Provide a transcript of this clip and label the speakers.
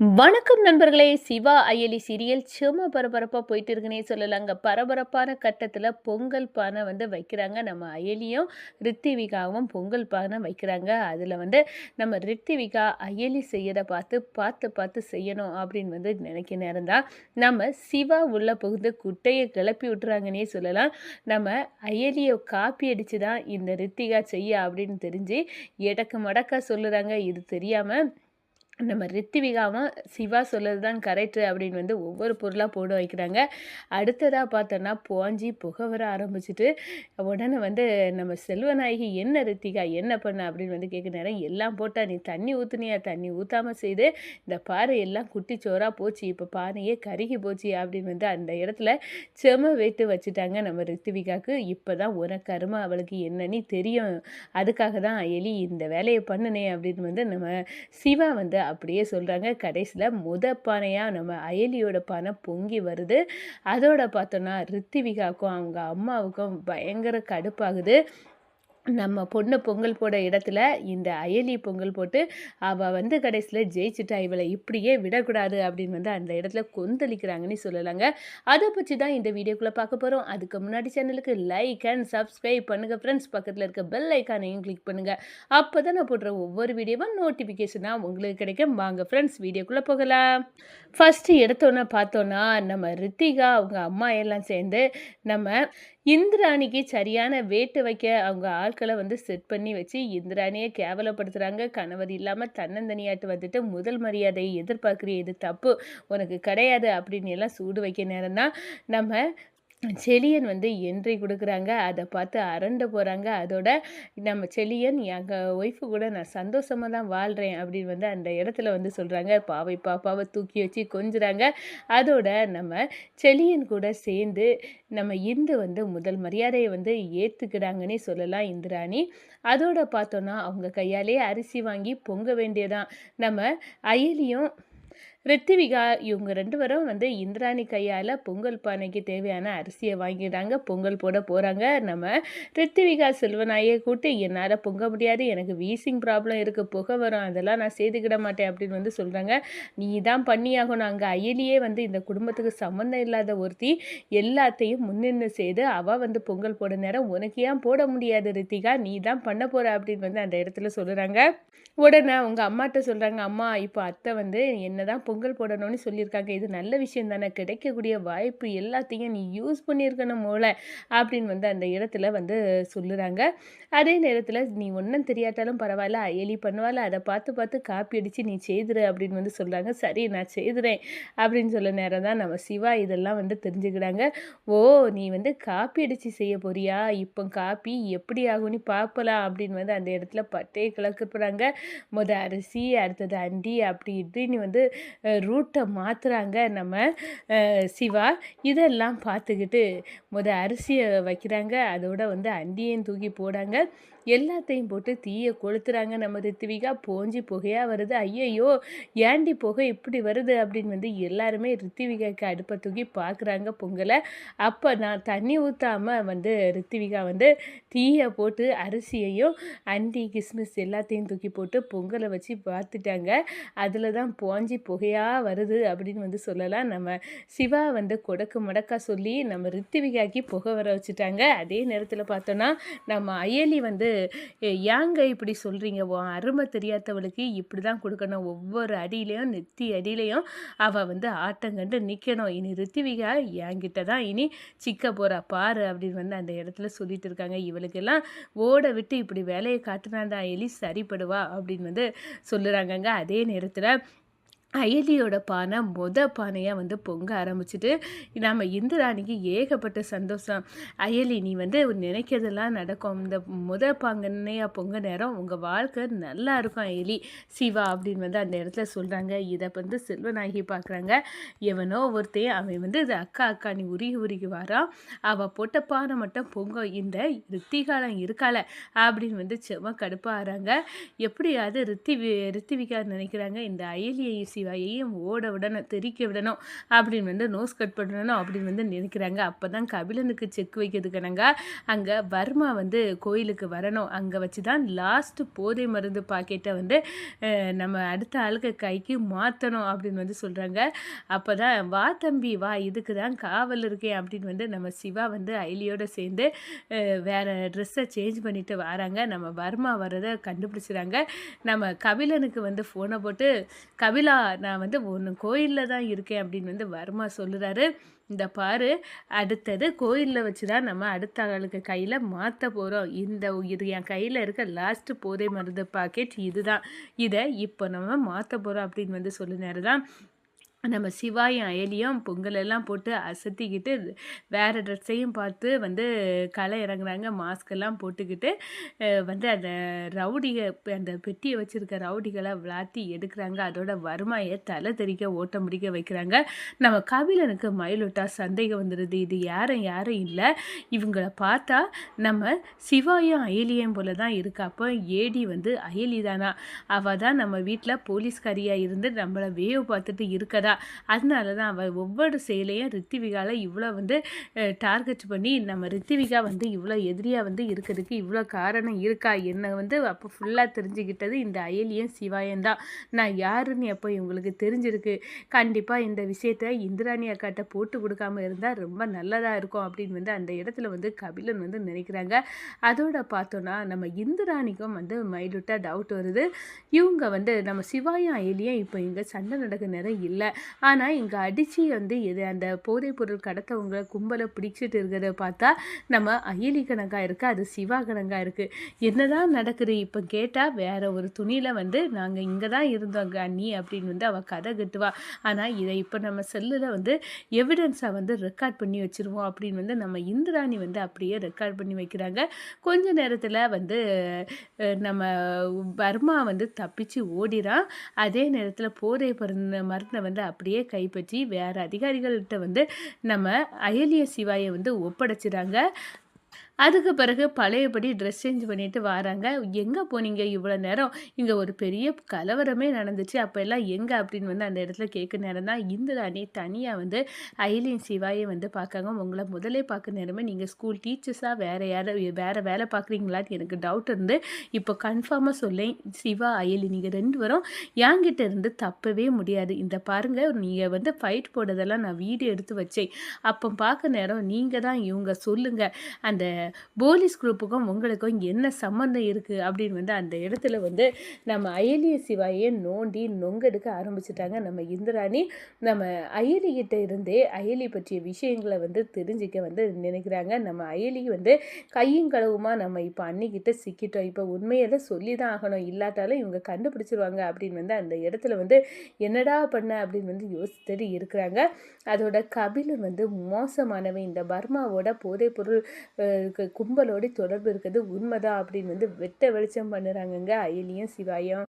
Speaker 1: வணக்கம் நண்பர்களே. சிவா அயலி சீரியல் சும்மா பரபரப்பாக போயிட்டு இருக்குன்னே சொல்லலாங்க. பரபரப்பான கட்டத்தில் பொங்கல் பானை வந்து வைக்கிறாங்க நம்ம அயலியும் ரித்திவிகாவும் பொங்கல் பானை வைக்கிறாங்க. அதில் வந்து நம்ம ரித்திவிகா அயலி செய்யறத பார்த்து பார்த்து பார்த்து செய்யணும் அப்படின்னு வந்து நினைக்க நேரம் தான் நம்ம சிவா உள்ள புகுந்து குட்டையை கிளப்பி விட்டுறாங்கன்னே சொல்லலாம். நம்ம அயலியை காப்பி அடித்து தான் இந்த ரித்திகா செய்ய அப்படின்னு தெரிஞ்சு எடக்கு மடக்கா சொல்லுறாங்க. இது தெரியாமல் நம்ம ரித்திவிகாவும் சிவா சொல்கிறது தான் கரெக்டு அப்படின்னு வந்து ஒவ்வொரு பொருளாக போட வைக்கிறாங்க. அடுத்ததாக பார்த்தோன்னா போஞ்சி புகை வர ஆரம்பிச்சிட்டு உடனே வந்து நம்ம செல்வநாயகி என்ன ரித்திகா என்ன பண்ண அப்படின்னு வந்து கேட்க நேரம் எல்லாம் போட்டால் நீ தண்ணி ஊற்றுனியா தண்ணி ஊற்றாமல் செய்து இந்த பாறை எல்லாம் குட்டி சோறாக போச்சு இப்போ பானையே கருகி போச்சு அப்படின்னு வந்து அந்த இடத்துல செம வெட்டு வச்சுட்டாங்க நம்ம ரித்திவிகாவுக்கு இப்போ தான் உன கருமை அவளுக்கு என்னன்னு தெரியும். அதுக்காக தான் எலி இந்த வேலையை பண்ணுனே அப்படின்னு வந்து நம்ம சிவா வந்து அப்படியே சொல்கிறாங்க கடைசியில் முத பானையாக நம்ம அயலியோட பானை பொங்கி வருது. அதோட பார்த்தோன்னா ரித்திவிகாவுக்கும் அவங்க அம்மாவுக்கும் பயங்கர கடுப்பாகுது. நம்ம பொண்ணு பொங்கல் போட இடத்துல இந்த அயலி பொங்கல் போட்டு அவள் வந்து கடைசியில் ஜெயிச்சிட்டா இவளை இப்படியே விடக்கூடாது அப்படின்னு வந்து அந்த இடத்துல கொந்தளிக்கிறாங்கன்னு சொல்லலாங்க. அதை பற்றி தான் இந்த வீடியோக்குள்ளே பார்க்க போகிறோம் அதுக்கு முன்னாடி சேனலுக்கு லைக் அண்ட் சப்ஸ்கிரைப் பண்ணுங்கள் ஃப்ரெண்ட்ஸ் பக்கத்தில் இருக்க பெல் ஐக்கானையும் கிளிக் பண்ணுங்கள் அப்போ தான் நான் போடுற ஒவ்வொரு வீடியோவும் நோட்டிஃபிகேஷனாக உங்களுக்கு கிடைக்கும். வாங்க ஃப்ரெண்ட்ஸ் வீடியோக்குள்ளே போகலாம். ஃபஸ்ட்டு எடுத்தோன்னே பார்த்தோன்னா நம்ம ரித்திகா அவங்க அம்மா எல்லாம் சேர்ந்து நம்ம இந்திராணிக்கு சரியான வேட்டு வைக்க அவங்க ஆள் ஆட்களை வந்து செட் பண்ணி வச்சு இந்திராணியை கேவலப்படுத்துகிறாங்க கணவர் இல்லாமல் தன்னந்தனியாட்டு வந்துட்டு முதல் மரியாதையை எதிர்பார்க்குறிய இது தப்பு. உனக்கு கிடையாது அப்படின்னு எல்லாம் சூடு வைக்க நேரம் தான் நம்ம செலியன் வந்து என்ட்ரி கொடுக்குறாங்க. அதை பார்த்து அரண்டு போகிறாங்க அதோட நம்ம செலியன் எங்கள் ஒய்ஃபு கூட நான் சந்தோஷமாக தான் வாழ்கிறேன் அப்படின்னு வந்து அந்த இடத்துல வந்து சொல்கிறாங்க பாவை பாப்பாவை தூக்கி வச்சு கொஞ்சுறாங்க. அதோட நம்ம செலியன் கூட சேர்ந்து நம்ம இந்து வந்து முதல் மரியாதையை வந்து ஏற்றுக்கிறாங்கன்னே சொல்லலாம் இந்திராணி. அதோட பார்த்தோன்னா அவங்க கையாலே அரிசி வாங்கி பொங்க வேண்டியதான் நம்ம அயலியும் ரித்திவிகா இவங்க ரெண்டு பேரும் வந்து இந்திராணி கையால் பொங்கல் பானைக்கு தேவையான அரிசியை வாங்கிடுறாங்க. பொங்கல் போட போகிறாங்க நம்ம ரித்திவிகா செல்வனாயே கூட்டு என்னால் பொங்க முடியாது. எனக்கு வீசிங் ப்ராப்ளம் இருக்குது புகை வரும். அதெல்லாம் நான் செய்துக்கிட மாட்டேன். அப்படின்னு வந்து சொல்கிறாங்க நீ தான் பண்ணியாகணும். அங்கே அயலியே வந்து இந்த குடும்பத்துக்கு சம்மந்தம் இல்லாத ஒருத்தி எல்லாத்தையும் முன்னின்று செய்து அவள் வந்து பொங்கல் போட நேரம் உனக்கு ஏன் போட முடியாது ரித்திகா? நீ தான் பண்ண போகிற அப்படின்னு வந்து அந்த இடத்துல சொல்லுறாங்க உடனே உங்கள் அம்மாட்ட சொல்கிறாங்க அம்மா இப்போ அத்தை வந்து என்ன தான் பொங்கல் பொங்கல் போடணும்னு சொல்லியிருக்காங்க. இது நல்ல விஷயம் தானே. கிடைக்கக்கூடிய வாய்ப்பு எல்லாத்தையும் நீ யூஸ் பண்ணியிருக்கணும் போல அப்படின்னு வந்து அந்த இடத்துல வந்து சொல்லுறாங்க. அதே நேரத்தில் நீ ஒன்றும் தெரியாட்டாலும் பரவாயில்ல எலி பண்ணுவாள் அதை பார்த்து பார்த்து காப்பி அடித்து நீ செய்துரு அப்படின்னு வந்து சொல்கிறாங்க சரி நான் செய்துறேன் அப்படின்னு சொல்ல நேரம் தான் நம்ம சிவா இதெல்லாம் வந்து தெரிஞ்சுக்கிறாங்க. ஓ நீ வந்து காப்பி அடித்து செய்ய போறியா? இப்போ காப்பி எப்படி ஆகும்னு பார்ப்பலாம் அப்படின்னு வந்து அந்த இடத்துல பட்டையை கிளக்குறாங்க முத அரிசி அடுத்தது அண்டி அப்படி இப்படின்னு வந்து ரூட்டை மாற்றுறாங்க நம்ம சிவா. இதெல்லாம் பார்த்துக்கிட்டு முத அரிசியை வைக்கிறாங்க. அதோட வந்து அண்டியையும் தூக்கி போடாங்க. எல்லாத்தையும் போட்டு தீயை கொளுத்துறாங்க நம்ம ரித்விகா போஞ்சி புகையாக வருது. ஐயையோ ஏண்டி புகை இப்படி வருது அப்படின்னு வந்து எல்லாருமே ரித்திவிகாக்கு அடுப்பை தூக்கி பார்க்குறாங்க பொங்கலை. அப்போ நான் தண்ணி ஊற்றாமல் வந்து ரித்திவிகா வந்து தீயை போட்டு அரிசியையும் அண்டி கிஸ்மிஸ் எல்லாத்தையும் தூக்கி போட்டு பொங்கலை வச்சு பார்த்துட்டாங்க. அதில் தான் போஞ்சி புகை புகையாக வருது அப்படின்னு வந்து சொல்லலாம். நம்ம சிவா வந்து கொடக்கு மடக்கா சொல்லி நம்ம ரித்திவிகாக்கி புகை வர வச்சுட்டாங்க. அதே நேரத்தில் பார்த்தோன்னா நம்ம அயலி வந்து ஏங்க இப்படி சொல்கிறீங்க உன் அருமை தெரியாதவளுக்கு இப்படி தான் கொடுக்கணும். ஒவ்வொரு அடியிலையும் நெத்தி அடியிலையும் அவள் வந்து ஆட்டங்கண்டு நிற்கணும் இனி ரித்திவிகா என்கிட்ட தான் இனி சிக்க போகிறா பாரு அப்படின்னு வந்து அந்த இடத்துல சொல்லிட்டு இருக்காங்க. இவளுக்கெல்லாம் ஓட விட்டு இப்படி வேலையை காட்டுனாதான் எலி சரிப்படுவா அப்படின்னு வந்து சொல்லுறாங்கங்க. அதே நேரத்தில் அயலியோட பானை மொத பானையாக வந்து பொங்க ஆரம்பிச்சிட்டு நம்ம இந்திராணிக்கு ஏகப்பட்ட சந்தோஷம். அயலி நீ வந்து நினைக்கிறதெல்லாம் நடக்கும். இந்த முத பாங்கன்னையாக பொங்க நேரம் உங்கள் வாழ்க்கை நல்லா இருக்கும் அயலி. சிவா அப்படின்னு வந்து அந்த இடத்துல சொல்கிறாங்க இதை வந்து செல்வநாயகி பார்க்குறாங்க எவனோ ஒருத்தையும் அவன் வந்து இது அக்கா அக்கா நீ உருகி உருகி வரான் அவள் போட்ட பானை மட்டும் பொங்க இந்த ரித்திகாலம் இருக்கால அப்படின்னு வந்து செம்ம கடுப்பாகிறாங்க எப்படியாவது ரித்தி ரித்திவிகா நினைக்கிறாங்க. இந்த அயலியை சிவாயையும் ஓட விடணும் தெரிக்க விடணும் அப்படின்னு வந்து நோஸ் கட் பண்ணணும் அப்படின்னு வந்து நினைக்கிறாங்க. அப்போ தான் கபிலனுக்கு செக் வைக்கிறதுக்கனங்க அங்கே வர்மா வந்து கோயிலுக்கு வரணும். அங்கே வச்சு தான் லாஸ்ட்டு போதை மருந்து பாக்கெட்டை வந்து நம்ம அடுத்த ஆளுக்கு கைக்கு மாற்றணும் அப்படின்னு வந்து சொல்கிறாங்க அப்போ தான் வா தம்பி வா இதுக்கு தான் காவல் இருக்கேன் அப்படின்னு வந்து நம்ம சிவா வந்து ஐலியோடு சேர்ந்து வேறு ட்ரெஸ்ஸை சேஞ்ச் பண்ணிட்டு வராங்க. நம்ம வர்மா வரதை கண்டுபிடிச்சிடாங்க நம்ம கபிலனுக்கு வந்து ஃபோனை போட்டு கபிலா நான் வந்து ஒன்று கோயிலில் தான் இருக்கேன் அப்படின்னு வந்து வர்மா சொல்லுறாரு. இந்த பாரு அடுத்தது கோயிலில் வச்சு தான் நம்ம அடுத்த ஆளுக்கு கையில் மாற்ற போகிறோம் இந்த இது என் கையில் இருக்க லாஸ்ட்டு போதை மருந்து பாக்கெட் இதுதான் இதை இப்போ நம்ம மாற்ற போகிறோம் அப்படின்னு வந்து சொல்லினாரு தான் நம்ம சிவாயும் அயலியும் பொங்கலெல்லாம் போட்டு அசத்திக்கிட்டு வேறு ட்ரெஸ்ஸையும் பார்த்து வந்து களை இறங்குறாங்க. மாஸ்கெல்லாம் போட்டுக்கிட்டு வந்து அந்த ரவுடிக அந்த பெட்டியை வச்சுருக்க ரவுடிகளை விளாத்தி எடுக்கிறாங்க. அதோட வறுமையை தலை தெறிக்க ஓட்டம் முடிக்க வைக்கிறாங்க. நம்ம கபிலனுக்கு மயிலொட்டா சந்தேகம் வந்துடுது இது யாரும் யாரும் இல்லை. இவங்கள பார்த்தா நம்ம சிவாயும் அயலியும் போல தான் இருக்கா. அப்போ ஏடி வந்து அயலி தானா அவள் தான் நம்ம வீட்டில் போலீஸ்காரியாக இருந்து நம்மளை வேவ் பார்த்துட்டு இருக்கதா தான் அதனால தான் அவள் ஒவ்வொரு செயலையும் ரித்திவிகால இவ்வளோ வந்து டார்கெட் பண்ணி நம்ம ரித்திவிகா வந்து இவ்வளோ எதிரியாக வந்து இருக்கிறதுக்கு இவ்வளோ காரணம் இருக்கா என்னை வந்து அப்போ ஃபுல்லாக தெரிஞ்சுக்கிட்டது இந்த அயலியும் சிவாயம் தான். நான் யாருன்னு எப்போ இவங்களுக்கு தெரிஞ்சிருக்கு. கண்டிப்பாக இந்த விஷயத்த இந்திராணி அக்காட்ட போட்டு கொடுக்காம இருந்தால் ரொம்ப நல்லதாக இருக்கும் அப்படின்னு வந்து அந்த இடத்துல வந்து கபிலன் வந்து நினைக்கிறாங்க. அதோட பார்த்தோன்னா நம்ம இந்திராணிக்கும் வந்து மைலூட்டாக டவுட் வருது. இவங்க வந்து நம்ம சிவாயம் அயலியும் இப்போ இங்கே சண்டை நடக்க நேரம் இல்லை. ஆனால் இங்கே அடித்து வந்து எது அந்த போதைப்பொருள் கடத்தவங்க கும்பலை பிடிச்சிட்டு இருக்கிறத பார்த்தா நம்ம அயலி கணக்காக இருக்குது அது சிவா கணக்காக இருக்குது என்னதான் நடக்குது இப்போ கேட்டால் வேற ஒரு துணியில் வந்து நாங்கள் இங்கே தான் இருந்தோம் அண்ணி அப்படின்னு வந்து அவள் கதை கட்டுவா. ஆனால் இதை இப்போ நம்ம செல்லில் வந்து எவிடன்ஸாக வந்து ரெக்கார்ட் பண்ணி வச்சுருவோம் அப்படின்னு வந்து நம்ம இந்திராணி வந்து அப்படியே ரெக்கார்ட் பண்ணி வைக்கிறாங்க. கொஞ்ச நேரத்தில் வந்து நம்ம பர்மா வந்து தப்பிச்சு ஓடிறான் அதே நேரத்தில் போதை மருந்தை வந்து அப்படியே கைப்பற்றி வேறு அதிகாரிகள்கிட்ட வந்து நம்ம அயலிய சிவாயை வந்து ஒப்படைச்சிடாங்க அதுக்கு பிறகு பழையபடி ட்ரெஸ் சேஞ்ச் பண்ணிட்டு வராங்க. எங்கே போனீங்க இவ்வளோ நேரம்? இங்கே ஒரு பெரிய கலவரமே நடந்துச்சு. அப்போ எல்லாம் எங்கே அப்படின்னு வந்து அந்த இடத்துல கேட்க நேரம் தான். இந்துராணி தனியாக வந்து அயலின் சிவாயை வந்து பார்க்காங்க உங்களை முதலே பார்க்க நேரமே நீங்கள் ஸ்கூல் டீச்சர்ஸாக வேறு யாரை வேறு வேலை பார்க்குறீங்களான்னு எனக்கு டவுட் இருந்து இப்போ கன்ஃபார்மாக சொல்லேன். சிவா அயலி நீங்கள் ரெண்டு வரும் என்கிட்ட இருந்து தப்பவே முடியாது. இந்த பாருங்கள் நீங்கள் வந்து ஃபைட் போடுறதெல்லாம் நான் வீடியோ எடுத்து வச்சேன். அப்போ பார்க்க நேரம் நீங்கள் தான் இவங்க சொல்லுங்கள் அந்த போலீஸ் குரூப்புக்கும் உங்களுக்கும் என்ன சம்மந்தம் இருக்குது அப்படின்னு வந்து அந்த இடத்துல வந்து நம்ம அயலிய சிவாயை நோண்டி நொங்கெடுக்க ஆரம்பிச்சிட்டாங்க. நம்ம இந்திராணி நம்ம அயலிகிட்ட இருந்தே அயலி பற்றிய விஷயங்களை வந்து தெரிஞ்சிக்க வந்து நினைக்கிறாங்க. நம்ம அயலி வந்து கையும் களவுமாக நம்ம இப்போ அன்னிக்கிட்ட சிக்கிட்டோம். இப்போ உண்மையை சொல்லி தான் ஆகணும். இல்லாட்டாலும் இவங்க கண்டுபிடிச்சிருவாங்க அப்படின்னு வந்து அந்த இடத்துல வந்து என்னடா பண்ண அப்படின்னு வந்து யோசித்துட்டு இருக்கிறாங்க. அதோட கபிலன் வந்து மோசமானவன். இந்த பர்மாவோட போதைப்பொருள் பொருள் கும்பலோடு தொடர்பு இருக்கிறது உண்மைதான் அப்படின்னு வந்து வெட்ட வெளிச்சம் பண்ணுறாங்கங்க. அயலியும் சிவாயும்.